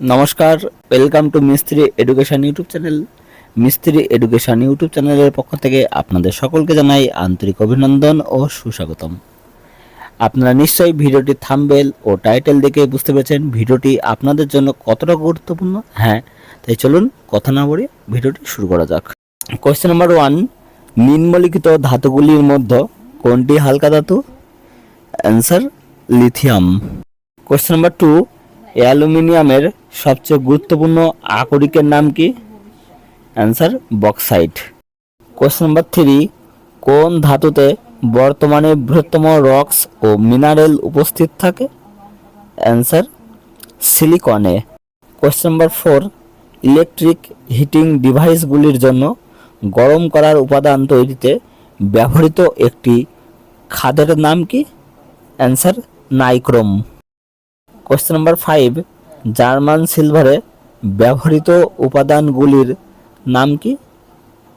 নমস্কার welcome to Mistri education YouTube channel Mistri education YouTube চ্যানেলের পক্ষ থেকে আপনাদের সকলকে জানাই আন্তরিক অভিনন্দন ও সুস্বাগতম। আপনারা নিশ্চয়ই ভিডিওটি থাম্বেল ও টাইটেল দেখে বুঝতে পেরেছেন ভিডিওটি আপনাদের জন্য কতটা গুরুত্বপূর্ণ। হ্যাঁ তাই চলুন কথা না বলে ভিডিওটি শুরু করা যাক। কোয়েশ্চেন নাম্বার ওয়ান নিম্নলিখিত ধাতুগুলির মধ্যে কোনটি হালকা ধাতু? Answer lithium question number two অ্যালুমিনিয়ামের সবচেয়ে গুরুত্বপূর্ণ আকরিকের নাম কি? Answer bauxite question number three কোন ধাতুতে বর্তমানে বৃহত্তম রক্স ও মিনারেল উপস্থিত থাকে? Answer সিলিকনে question number four electric heating ডিভাইসগুলির জন্য গরম করার উপাদান তৈরিতে ব্যবহৃত একটি খাদের নাম কি? Answer nichrome question number five German সিলভারে ব্যবহৃত উপাদানগুলির নাম কি?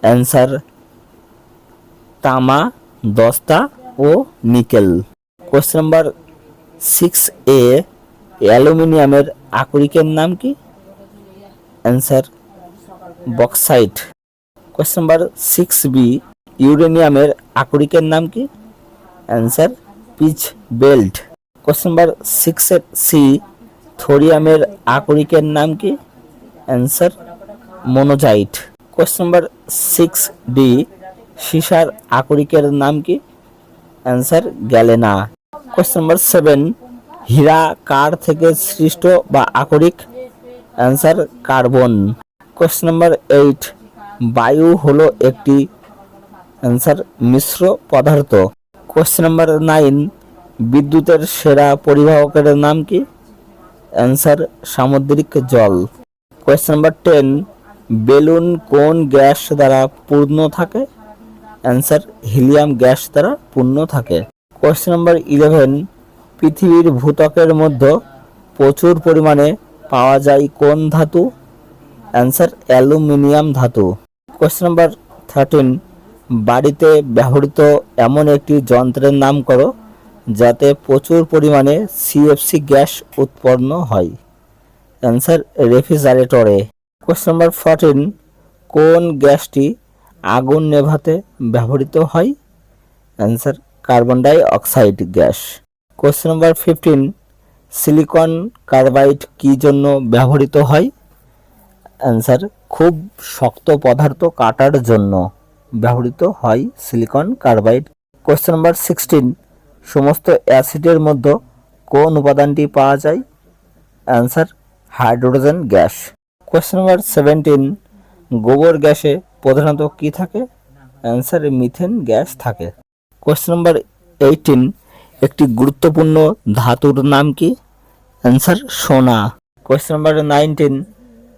অ্যান্সার তামা, দস্তা ও nickel. Question number six A অ্যালুমিনিয়ামের আকরিকের নাম কি? Answer bauxite question number six B ইউরেনিয়ামের আকরিকের নাম কি? Answer pitchblende question number six C থোরিয়ামের আকরিকের নাম কি? Answer monazite question number six D সিসার আকরিকের নাম কি? Answer galena question number seven হীরা কার থেকে সৃষ্ট বা আকরিক answer carbon question number eight বায়ু হলো একটি অ্যান্সার মিশ্র পদার্থ. কোশ্চেন নাম্বার নাইন বিদ্যুতের সেরা পরিবাহকের নাম কি? অ্যান্সার সামুদ্রিক জল। কোয়েশ্চেন নাম্বার টেন বেলুন কোন গ্যাস দ্বারা পূর্ণ থাকে? অ্যান্সার হিলিয়াম গ্যাস দ্বারা পূর্ণ থাকে। কোয়েশ্চেন নাম্বার ইলেভেন পৃথিবীর ভূত্বকের মধ্যে প্রচুর পরিমাণে পাওয়া যায় কোন ধাতু? অ্যান্সার অ্যালুমিনিয়াম ধাতু। কোয়েশ্চেন নাম্বার থার্টিন বাড়িতে ব্যবহৃত এমন একটি যন্ত্রের নাম করো যাতে প্রচুর পরিমাণে সিএফসি গ্যাস উৎপন্ন হয়। অ্যান্সার রেফ্রিজারেটরে কোশ্চেন নাম্বার ফোরটিন কোন গ্যাসটি আগুন নেভাতে ব্যবহৃত হয়? Answer carbon dioxide gas. Question number fifteen silicon carbide কী জন্য ব্যবহৃত হয়? অ্যান্সার খুব শক্ত পদার্থ কাটার জন্য ব্যবহৃত হয় silicon carbide question number sixteen সমস্ত অ্যাসিডের মধ্যে কোন উপাদানটি পাওয়া যায়? Answer, hydrogen gas. Question number seventeen গোবর গ্যাসে প্রধানত কি থাকে? অ্যান্সার, মিথেন গ্যাস থাকে। কোশ্চেন নাম্বার এইটিন একটি গুরুত্বপূর্ণ ধাতুর নাম কি? অ্যান্সার, সোনা। Question number nineteen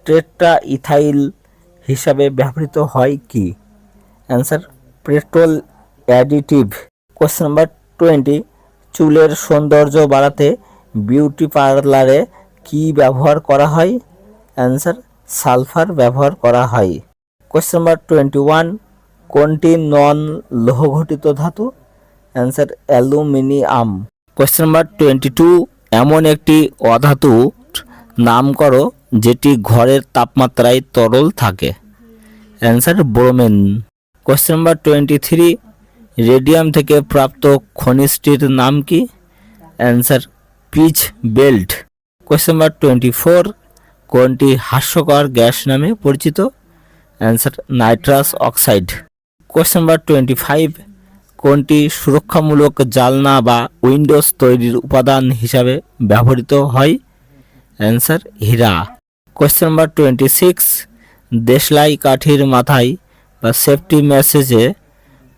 tetra ethyl হিসাবে ব্যবহৃত হয় কি? Answer, petrol additive. Question number twenty, চুলের সৌন্দর্য বাড়াতে বিউটি পার্লারে কি ব্যবহার করা হয়? অ্যান্সার, সালফার ব্যবহার করা হয়। কোশ্চেন নাম্বার টোয়েন্টি ওয়ান, কোনটি নন লোহঘটিত ধাতু? Answer, aluminium. Question number twenty two, এমন একটি অধাতু নাম করো যেটি ঘরের তাপমাত্রায় তরল থাকে। Answer, bromine. Question number twenty three radium থেকে প্রাপ্ত খনিজটির নাম কি? Answer pitchblende. Question number twenty four কোনটি হাস্যকর গ্যাস নামে পরিচিত? Answer nitrous oxide. Question number twenty five কোনটি সুরক্ষামূলক জালনা বা উইন্ডোজ তৈরির উপাদান হিসাবে ব্যবহৃত হয়? অ্যান্সার হীরা। কোশ্চেন নাম্বার টোয়েন্টি সিক্স দেশলাই কাঠির মাথায় বা সেফটি মেসেজে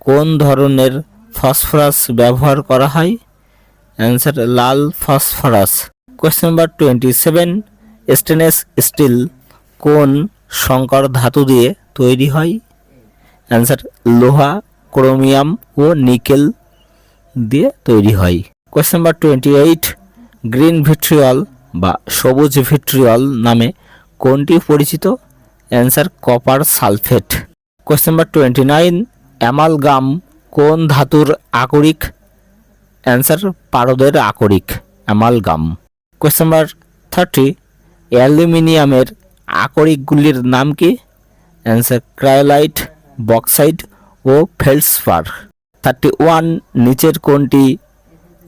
কোন ধরনের ফসফরাস ব্যবহার করা হয়? অ্যান্সার লাল phosphorus. Question number twenty seven stainless steel কোন সংকর ধাতু দিয়ে তৈরি হয়? অ্যান্সার লোহা, ক্রোমিয়াম ও নিকেল দিয়ে তৈরি হয়। Question number twenty eight green vitriol বা সবুজ ভিট্রিয়ল নামে কোনটি পরিচিত? Answer copper sulphate. Question number twenty nine amalgam কোন ধাতুর আকরিক? অ্যান্সার পারদের আকরিক, অ্যামালগাম। কোয়েশ্চেন নাম্বার থার্টি অ্যালুমিনিয়ামের আকরিকগুলির নাম কি? অ্যান্সার ক্রায়োলাইট, বক্সাইট ও ফেলসফার। থার্টি ওয়ান নিচের কোনটি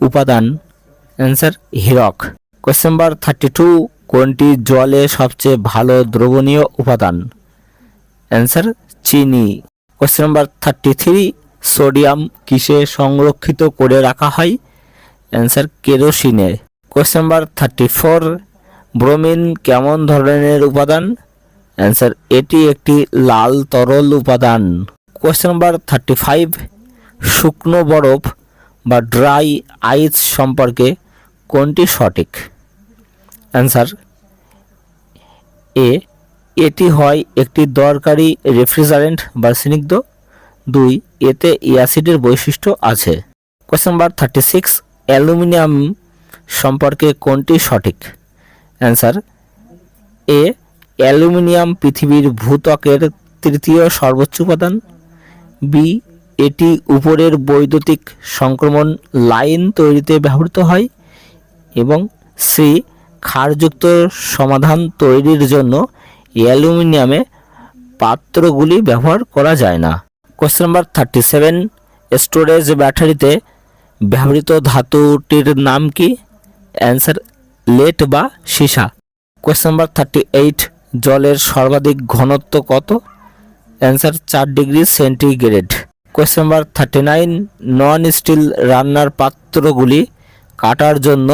উপাদান? অ্যান্সার হিরক। কোয়েশ্চেন নাম্বার থার্টি টু কোনটি জলে সবচেয়ে ভালো দ্রবণীয় উপাদান? অ্যান্সার চিনি। Question number thirty three sodium কিসে সংরক্ষিত করে রাখা হয়? Answer কেরোসিনে question number thirty four bromine কেমন ধরনের উপাদান? অ্যান্সার এটি একটি লাল তরল উপাদান। কোয়েশ্চেন নাম্বার থার্টি ফাইভ শুকনো বরফ বা ড্রাই আইস সম্পর্কে কোনটি সঠিক? অ্যান্সার এ এটি হয় একটি দরকারি রেফ্রিজারেন্ট বা স্নিগ্ধ। দুই, এতে অ্যাসিডের বৈশিষ্ট্য আছে। Question number thirty six, aluminium সম্পর্কে কোনটি সঠিক? অ্যান্সার, এ, অ্যালুমিনিয়াম পৃথিবীর ভূত্বকের তৃতীয় সর্বোচ্চ উপাদান। বি, এটি উপরের বৈদ্যুতিক সংক্রমণ লাইন তৈরিতে ব্যবহৃত হয়। এবং সি, ক্ষারযুক্ত সমাধান তৈরির জন্য অ্যালুমিনিয়ামে পাত্রগুলি ব্যবহার করা যায় না। Question number thirty seven storage ব্যাটারিতে ব্যবহৃত ধাতুটির নাম কি? অ্যান্সার লেট বা সীসা। কোয়েশ্চেন নাম্বার থার্টি এইট জলের সর্বাধিক ঘনত্ব কত? অ্যান্সার চার degree centigrade. Question number thirty nine non stick রান্নার পাত্রগুলি কাটার জন্য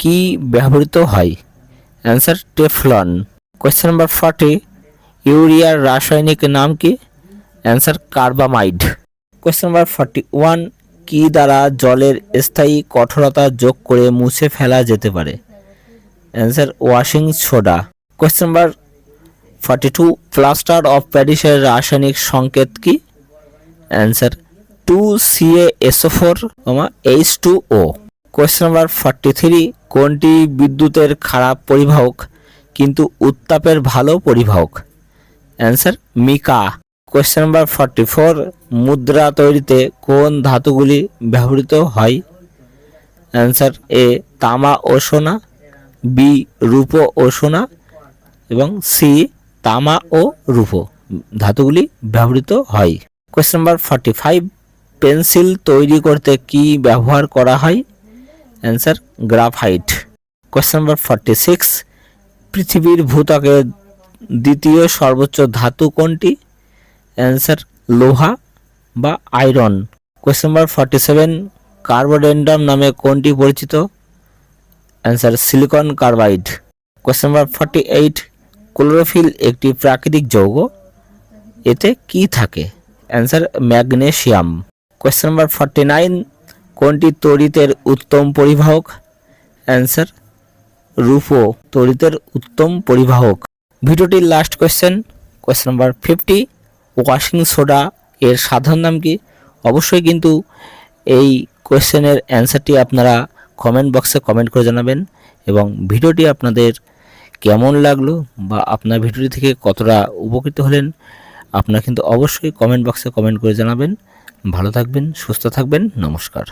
কি ব্যবহৃত হয়? Answer Teflon question number forty ইউরিয়ার রাসায়নিক নাম কি? Answer carbamide question number forty one কি দ্বারা জলের স্থায়ী কঠোরতা যোগ করে মুছে ফেলা যেতে পারে? Answer washing soda question number forty two plaster of প্যারিসের রাসায়নিক সংকেত কি? Answer two CA SO four H two O question number forty three কোনটি বিদ্যুতের খারাপ পরিবাহক? কিন্তু উত্তাপের ভালো পরিবাহক answer mica. Question number forty four মুদ্রা তৈরিতে কোন ধাতুগুলি ব্যবহৃত হয়? অ্যান্সার এ, তামা ও সোনা, বি, রূপো ও সোনা, এবং সি, তামা ও রূপো, ধাতুগুলি ব্যবহৃত হয়। Question number forty five pencil তৈরি করতে কি ব্যবহার করা হয়? Answer graphite. Question number forty six পৃথিবীর ভূত্বকে দ্বিতীয় সর্বোচ্চ ধাতু কোনটি? অ্যান্সার, লোহা বা iron. Question number forty seven carborundum নামে কোনটি পরিচিত? Answer, silicon carbide. Question number forty eight chlorophyll একটি প্রাকৃতিক যৌগ। এতে কি থাকে? Answer, magnesium. Question number forty nine কোনটি তড়িতের উত্তম পরিবাহক? অ্যান্সার রূপো তড়িতের উত্তম পরিবাহক। ভিডিওটির last question question number fifty washing soda এর সাধারণ নাম কি? অবশ্যই কিন্তু এই কোয়েশ্চেনের অ্যান্সারটি আপনারা কমেন্ট বক্সে কমেন্ট করে জানাবেন এবং ভিডিওটি আপনাদের কেমন লাগল বা আপনার ভিডিওটি থেকে কতটা উপকৃত হলেন, আপনারা কিন্তু অবশ্যই কমেন্ট বক্সে কমেন্ট করে জানাবেন। ভালো থাকবেন, সুস্থ থাকবেন, নমস্কার।